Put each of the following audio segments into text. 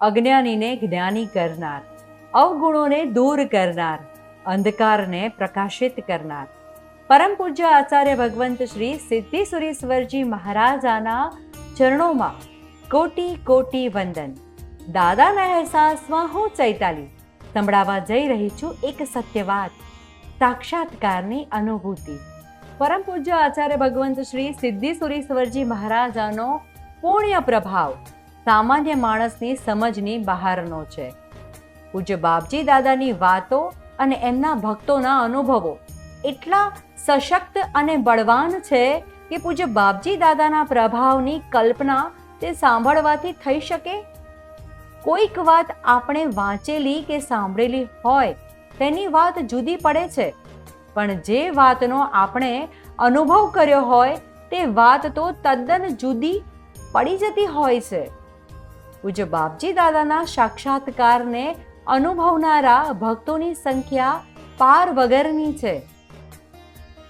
અજ્ઞાનીને જ્ઞાની કરનાર, અવગુણોને દૂર કરનાર, અંધકારને પ્રકાશિત કરનાર. પરમ પૂજ્ય આચાર્ય ભગવંત શ્રી સિદ્ધિ સુરેશ્વરજી મહારાજાના ચરણોમાં કોટી કોટી વંદન. દાદાના અહેસાસમાં હું ચૈતાલી. સંભળાવા જઈ રહી છું એક સત્ય વાત, સાક્ષાત્કારની અનુભૂતિ. પરમ પૂજ્ય આચાર્ય ભગવંત શ્રી સિદ્ધિ સુરેશ્વરજી મહારાજાનો પુણ્ય પ્રભાવ સામાન્ય માણસની સમજની બહારનો છે. પૂજ્ય બાપજી દાદાની વાતો અને એમના ભક્તોના અનુભવો એટલા સશક્ત અને બળવાન છે કે પૂજ્ય બાપજી દાદાના પ્રભાવની કલ્પના તે સાંભળવાથી થઈ શકે? કોઈક વાત આપણે વાંચેલી કે સાંભળેલી હોય તેની વાત જુદી પડે છે. પણ જે વાતનો આપણે અનુભવ કર્યો હોય તે વાત તો તદ્દન જુદી પડી જતી હોય છે. પૂજ્ય બાપજી દાદાના સાક્ષાત્કારને અનુભવનારા ભક્તોની સંખ્યા પાર વગરની છે.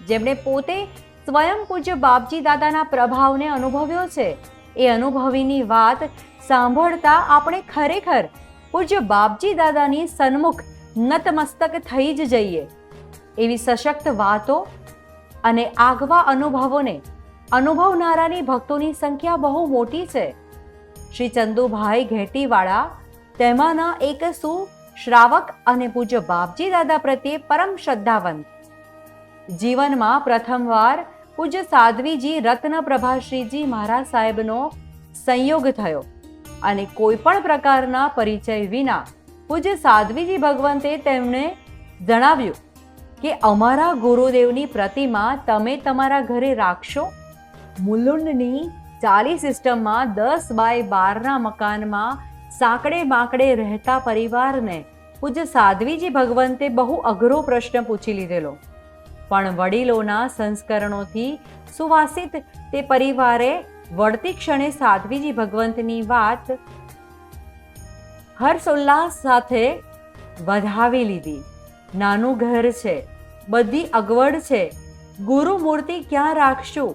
જેમણે પોતે સ્વયં પૂજ્ય બાપજી દાદાના પ્રભાવને અનુભવ્યો છે, એ અનુભવીની વાત સાંભળતા આપણે ખરેખર પૂજ્ય બાપજી દાદાની સન્મુખ નતમસ્તક થઈ જ જઈએ. એવી સશક્ત વાતો અને આગવા અનુભવોને અનુભવનારાની ભક્તોની સંખ્યા બહુ મોટી છે. શ્રી ચંદુભાઈ ઘેટીવાળા, તેમાંના એક સુશ્રાવક અને પૂજ્ય બાપજી દાદા પ્રત્યે પરમ શ્રદ્ધાવંત. જીવનમાં પ્રથમવાર પૂજ્ય સાધ્વીજી રત્ન પ્રભાશ્રીજી મહારાજ સાહેબનો સંયોગ થયો અને કોઈ પણ પ્રકારના પરિચય વિના પૂજ્ય સાધ્વીજી ભગવંતે તેમને જણાવ્યું કે અમારા ગુરુદેવની પ્રતિમા તમે તમારા ઘરે રાખશો? મુલુંડની ચાલી સિસ્ટમમાં દસ બાય બારના મકાનમાં સાંકડે બાંકડે રહેતા પરિવારને પૂજ્ય સાધ્વીજી ભગવંતે બહુ અઘરો પ્રશ્ન પૂછી લીધેલો. પણ વડીલોના સંસ્કરણોથી સુવાસિત તે પરિવારે વળતી ક્ષણે સાધ્વીજી ભગવંતની વાત હર્ષોલ્લાસ સાથે વધાવી લીધી. નાનું ઘર છે, બધી અગવડ છે ગુરુ મૂર્તિ ક્યાં રાખશું?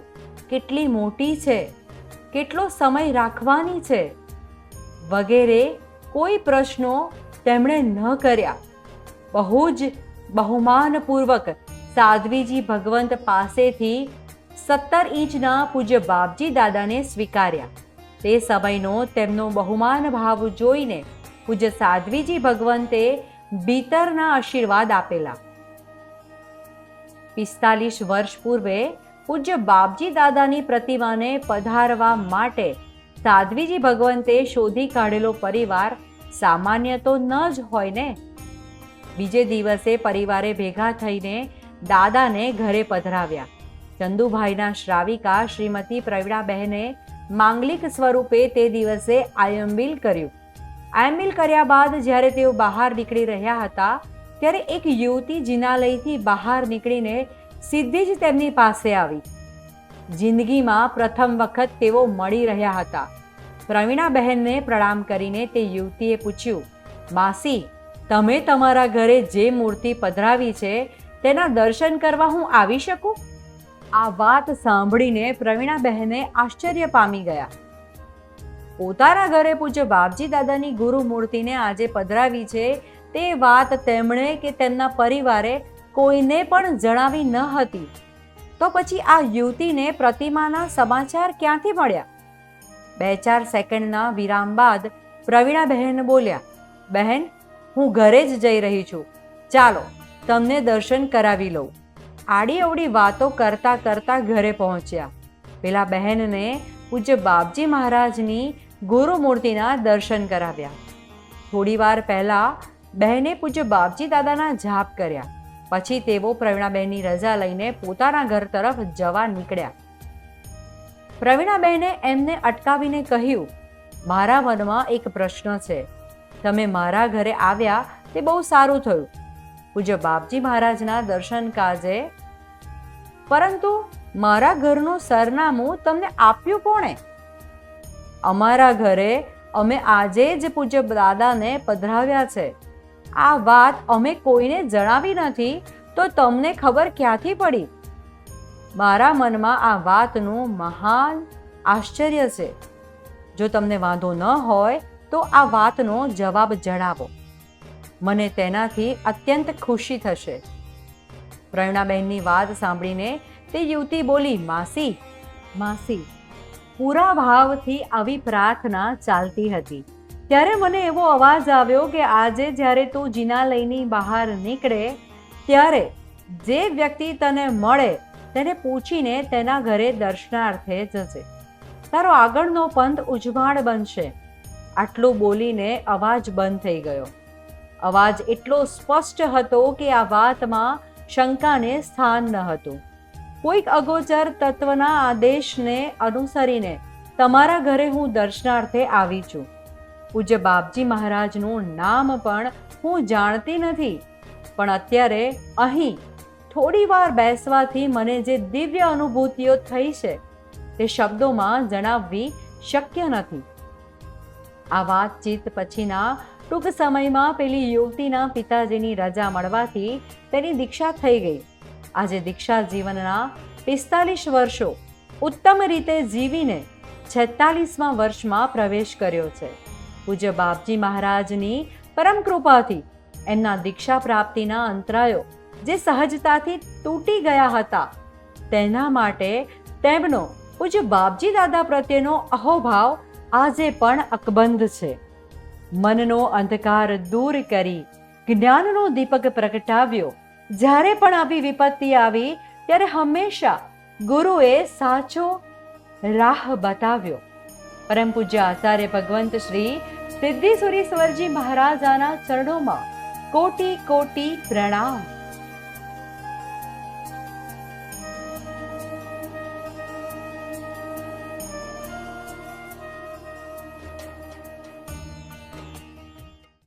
કેટલી મોટી છે? કેટલો સમય રાખવાની છે? વગેરે કોઈ પ્રશ્નો તેમણે ન કર્યા. બહુ જ બહુમાનપૂર્વક સાધ્વીજી ભગવંત પાસેથી સત્તર ઇંચના પૂજ્ય બાપજી દાદાને સ્વીકાર્યા. તે સમયનો તેમનો બહુમાન ભાવ જોઈને પૂજ્ય સાધ્વીજી ભગવંતે ભીતરના આશીર્વાદ આપેલા. પિસ્તાલીસ વર્ષ પૂર્વે પૂજ્ય બાપજી દાદાની પ્રતિમાને પધારવા માટે સાધ્વીજી ભગવંતે શોધી કાઢેલો પરિવાર સામાન્ય તો ન જ હોય ને? બીજે દિવસે પરિવારે ભેગા થઈને દાદાને ઘરે પધરાવ્યા. ચંદુભાઈના શ્રાવિકા શ્રીમતી પ્રવીણાબહેને માંગલિક સ્વરૂપે તે દિવસે આયંબિલ કર્યું. આયંબિલ કર્યા બાદ જ્યારે તેઓ બહાર નીકળી રહ્યા હતા, ત્યારે એક યુવતી જિનાલયથી બહાર નીકળીને સીધી જ તેમની પાસે આવી. જિંદગીમાં પ્રથમ વખત તેઓ મળી રહ્યા હતા. પ્રવીણાબહેનને પ્રણામ કરીને તે યુવતીએ પૂછ્યું, માસી, તમે તમારા ઘરે જે મૂર્તિ પધરાવી છે, તેના દર્શન કરવા હું આવી શકું? આ વાત સાંભળીને પ્રવીણાબહેને આશ્ચર્ય પામી ગયા. પોતાના ઘરે પૂજ્ય બાપજી દાદાની ગુરુ મૂર્તિને આજે પધરાવી છે, તે વાત તેમણે કે તેમના પરિવારે કોઈને પણ જણાવી ન હતી. તો પછી આ યુવતીને પ્રતિમાના સમાચાર ક્યાંથી મળ્યા? બે ચાર સેકન્ડના વિરામ બાદ પ્રવીણાબહેન બોલ્યા, બહેન, હું ઘરે જ જઈ રહી છું. ચાલો, તમને દર્શન કરાવી લઉં. આડી અવડી વાતો કરતા કરતા ઘરે પહોંચ્યા. પેલા બહેનને પૂજ્ય બાપજી મહારાજની ગુરુ મૂર્તિના દર્શન કરાવ્યા. થોડી વાર પહેલા બહેને પૂજ્ય બાપજી દાદાના જાપ કર્યા. પછી તેઓ પ્રવીણાબહેનની રજા લઈને પોતાના ઘર તરફ જવા નીકળ્યા. પ્રવીણાબહેને એમને અટકાવીને કહ્યું, મારા મનમાં એક પ્રશ્ન છે. તમે મારા ઘરે આવ્યા તે બહુ સારું થયું. પૂજ્ય બાપજી મહારાજના દર્શન કાજે. પરંતુ મારા ઘરનું સરનામું તમને આપ્યું કોણે? અમારા ઘરે અમે આજે જ પૂજ્ય દાદાને પધરાવ્યા છે. આ વાત અમે કોઈને જણાવી નથી, તો તમને ખબર ક્યાંથી પડી? મારા મનમાં આ વાતનું મહાન આશ્ચર્ય છે. જો તમને વાંધો ન હોય, તો આ વાતનો જવાબ જણાવો. મને તેનાથી અત્યંત ખુશી થશે. પ્રવીણાબહેનની વાત સાંભળીને તે યુવતી બોલી, માસી માસી, પૂરા ભાવથી આવી પ્રાર્થના ચાલતી હતી. ત્યારે મને એવો અવાજ આવ્યો કે આજે જ્યારે તું જીના લઈને બહાર નીકળે, ત્યારે જે વ્યક્તિ તને મળે તેને પૂછીને તેના ઘરે દર્શનાર્થે જશે તારો આગળનો પંથ ઉજવાળ બનશે. આટલું બોલીને અવાજ બંધ થઈ ગયો. અવાજ એટલો સ્પષ્ટ હતો કે આ વાતમાં શંકાને સ્થાન ન હતું. કોઈક અગોચર તત્વના આદેશને અનુસરીને તમારા ઘરે હું દર્શનાર્થે આવી છું. પૂજ્ય બાપજી મહારાજનું નામ પણ હું જાણતી નથી. પણ અત્યારે અહીં થોડી વાર બેસવાથી મને જે દિવ્ય અનુભૂતિઓ થઈ છે, તે શબ્દોમાં જણાવવી શક્ય નથી. આ વાતચીત પછીના ટૂંક સમયમાં પેલી યુવતીના પિતાજીની રજા મળવાથી તેની દીક્ષા થઈ ગઈ. આજે દીક્ષા જીવનના પિસ્તાલીસ વર્ષો ઉત્તમ રીતે જીવીને છેતાલીસમાં વર્ષમાં પ્રવેશ કર્યો છે. પૂજ્ય બાપજી મહારાજની પરમ કૃપાથી એમના દીક્ષા પ્રાપ્તિના અંતરાયો જે સહજતાથી તૂટી ગયા હતા, તેના માટે તેમનો પૂજ્ય બાપજી દાદા પ્રત્યેનો અહોભાવ આજે પણ અકબંધ છે. મનનો અંધકાર દૂર કરી જ્ઞાનનો દીપક પ્રગટાવ્યો. જ્યારે પણ આવી વિપત્તિ આવી, ત્યારે હંમેશા ગુરુએ સાચો રાહ બતાવ્યો. પરમ પૂજ્ય આચાર્ય ભગવંત શ્રી સિદ્ધિ સુરીશ્વરજી મહારાજાના ચરણોમાં કોટી કોટી પ્રણામ.